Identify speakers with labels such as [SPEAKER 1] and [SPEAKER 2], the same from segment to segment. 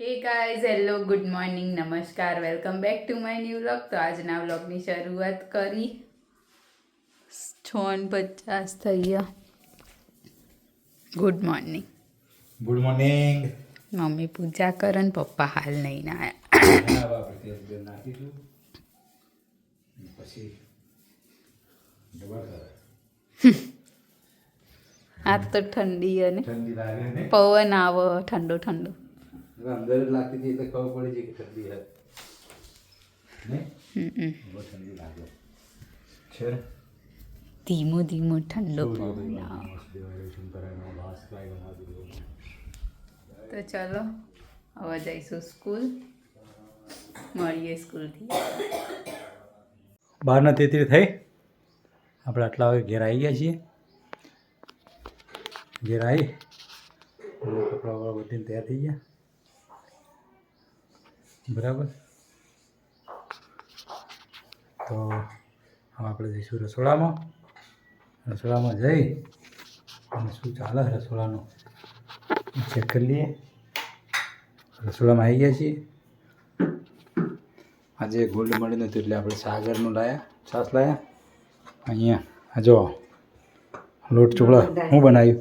[SPEAKER 1] Hey guys hello good morning નમસ્કાર welcome back to my new vlog તો આજના વ્લોગની શરૂઆત કરી. છ પચાસ થઈ ગયા good morning
[SPEAKER 2] good morning
[SPEAKER 1] mummy પૂજા કરે ને પપ્પા હાલ નહીં ના આવ્યા આ તો ઠંડી અને પવન આવો ઠંડો ઠંડો.
[SPEAKER 2] અંદર જ લાગતી હતી એટલે ખબર પડી છે કે ઠંડી હતી નહીં?
[SPEAKER 1] હમ
[SPEAKER 2] બહુ ઠંડી લાગે. છે?
[SPEAKER 1] ધીમો ધીમો ઠંડો તો ચલો હવે જઈશું સ્કૂલ. મળીએ સ્કૂલથી.
[SPEAKER 2] બારના તેત્રી થઈ. આપણે આટલા વાગે ઘેર આવી ગયા છીએ. ઘેર આવી. કપડાં બધી તૈયાર થઈ ગયા. બરાબર? તો આપણે જઈશું રસોડામાં. રસોડામાં જઈ અને શું ચાલે રસોડાનું? ચેક કરી લઈએ. રસોડામાં આવી ગયા છીએ. આજે ગોલ્ડ મળી નહોતું એટલે આપણે સાગરનું લાયા છાસ લાયા. અહીંયા આ જો લોટ ચોળા શું બનાવ્યું?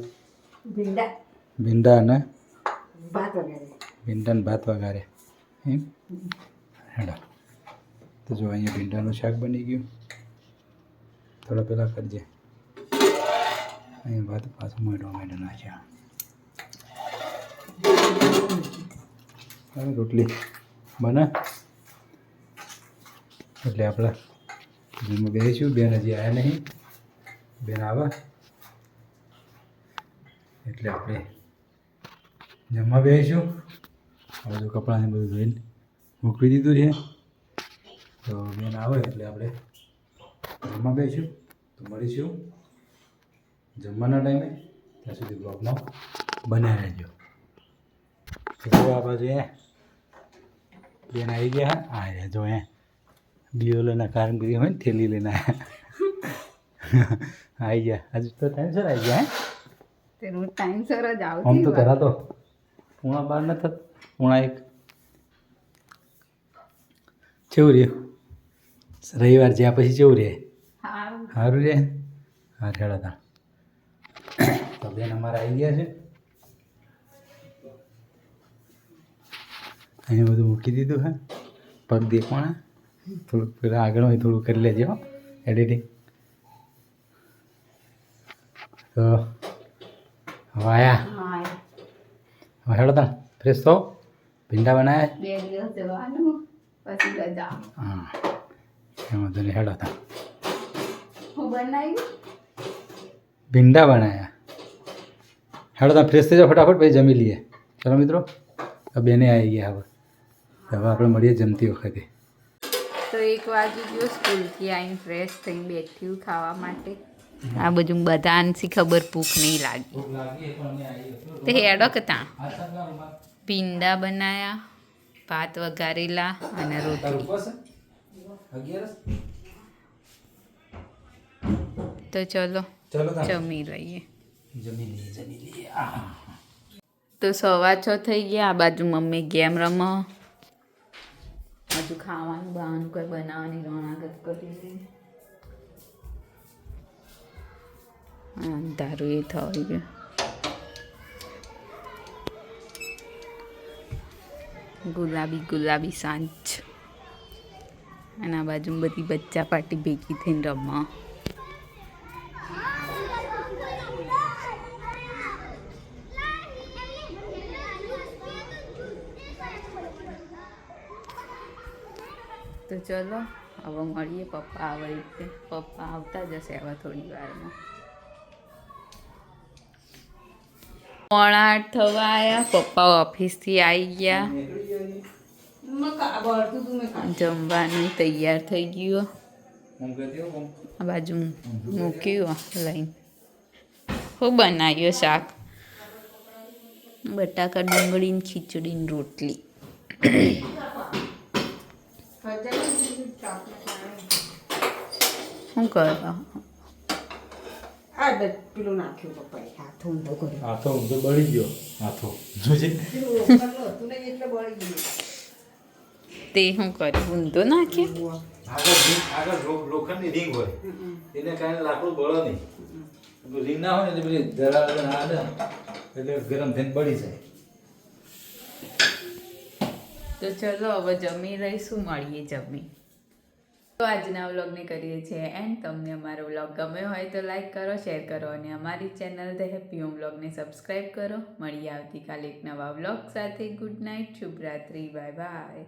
[SPEAKER 3] ભીંડા.
[SPEAKER 2] ભીંડા અને? ભીંડા ને ભાત વઘારે. એમ હેડા. તો જો અહીંયા ભીંડાનું શાક બની ગયું. થોડા પહેલાં કરજે. અહીંયા ભાત પાછું મેં ટોમેટો નાખ્યા રોટલી બને? એટલે આપણે જમવા બેસીશું બેન હજી આવ્યા નહીં. બેન આવે. એટલે આપણે જમવા બેસીશું હવે જો કપડાને બધું ધોઈને મૂકવી દીધું છે. તો બેન આવે એટલે આપણે જમવા બેસીશું તો મળીશું જમવાના ટાઈમે ત્યાં સુધી બ્લોગમાં બનાવી રહેજો. તો જો આ બાજુ એ બેન આવી ગયા આ રહ્યા જો એ દિયોલોના કારમગીરી હોય ને થેલી લઈને. આવી ગયા. હજુ તો ટાઈમ સર આવી ગયા હે.
[SPEAKER 1] તે રોજ ટાઈમસર જ
[SPEAKER 2] આમ તો
[SPEAKER 1] કરાતો.
[SPEAKER 2] કરા પૂણા બાર ન થત. પૂણા એક કેવું રહ્યું. રવિવાર જ્યાં પછી કેવું રહે. સારું રહે? હા ખેડા તા. તો બેન અમારા આવી ગયા છે. અહીંયા બધું મૂકી દીધું હે. પગ દેખવાના થોડુંક પેલા આગળ હોય થોડું કરી લેજો એડિટિંગ તો હવે આયા હેડો તા ફ્રેશ થો. ભીંડા બનાવ્યા
[SPEAKER 1] બે દિવસ જવાનું પછી રજા
[SPEAKER 2] હા એમાં તને હેડો તા
[SPEAKER 1] હું બનાવ્યું
[SPEAKER 2] ભીંડા બનાવ્યા હેડો તા ફ્રેશ થઈ જાઓ ફટાફટ પછી જમી લઈએ ચલો મિત્રો આ બેને આવી ગયા હવે હવે આપણે મળીએ જમતી વખતે
[SPEAKER 1] તો એક વાગી ગયો સ્કૂલથી આવીને ફ્રેશ થઈને બેઠી ખાવા માટે આ બધું બધાને ખબર ભૂખ નહીં લાગી તે હેડો કે ત્યાં ભીંડા બનાયા ભાત વઘારેલા અને રોટલી. તો ચલો જમી લઈએ.
[SPEAKER 2] જમી લઈએ જમી લઈએ.
[SPEAKER 1] તો સવા છ થઈ ગયા આ બાજુ મમ્મી ગેમ રમો હજુ ખાવાનું બહાનું કંઈ બનાવવાની રણાગત કરી અંધારું એ થઈ ગયું. ગુલાબી ગુલાબી સાંજ. અને બાજુ બધી બચ્ચા પાર્ટી ભેગી થઈને રમવા. તો ચલો, હવે મળીએ પપ્પા આવે રીતે. પપ્પા આવતા જશે હવે થોડી વારમાં. પોણા આઠ થવા આવ્યા પપ્પા ઓફિસથી આવી ગયા. જમવાનું તૈયાર થઈ ગયું આ બાજુ મૂક્યું લઈને હું બનાવ્યો શાક બટાકા ડુંગળીની ખીચડીની રોટલી શું કરો
[SPEAKER 3] આ પેલું નાખ્યું પપ્પાએ હાથો ઊંધો કર્યો
[SPEAKER 2] હાથો ઊંધો બળી ગયો હાથો જોજે
[SPEAKER 3] એટલે બળી ગયું
[SPEAKER 1] તે શું કર્યું ઊંધો નાખે?
[SPEAKER 2] આગળ લોખંડની રીંગ હોય. એને કારણે લાકડું બળો નહીં. રીંગ ના હોય ને પેલી ધરાડ ના એટલે ગરમ થઈને બળી જાય.
[SPEAKER 1] તો ચલો હવે જમી રહીશું મળીએ જમી? તો આજના વ્લોગને કરીએ છીએ એન્ડ તમને અમારો વ્લોગ ગમ્યો હોય તો લાઈક કરો શેર કરો અને અમારી ચેનલ ધ હેપી હોમ વ્લોગને સબસ્ક્રાઈબ કરો. મળીએ આવતીકાલે એક નવા વ્લોગ સાથે. ગુડ નાઇટ શુભરાત્રી બાય બાય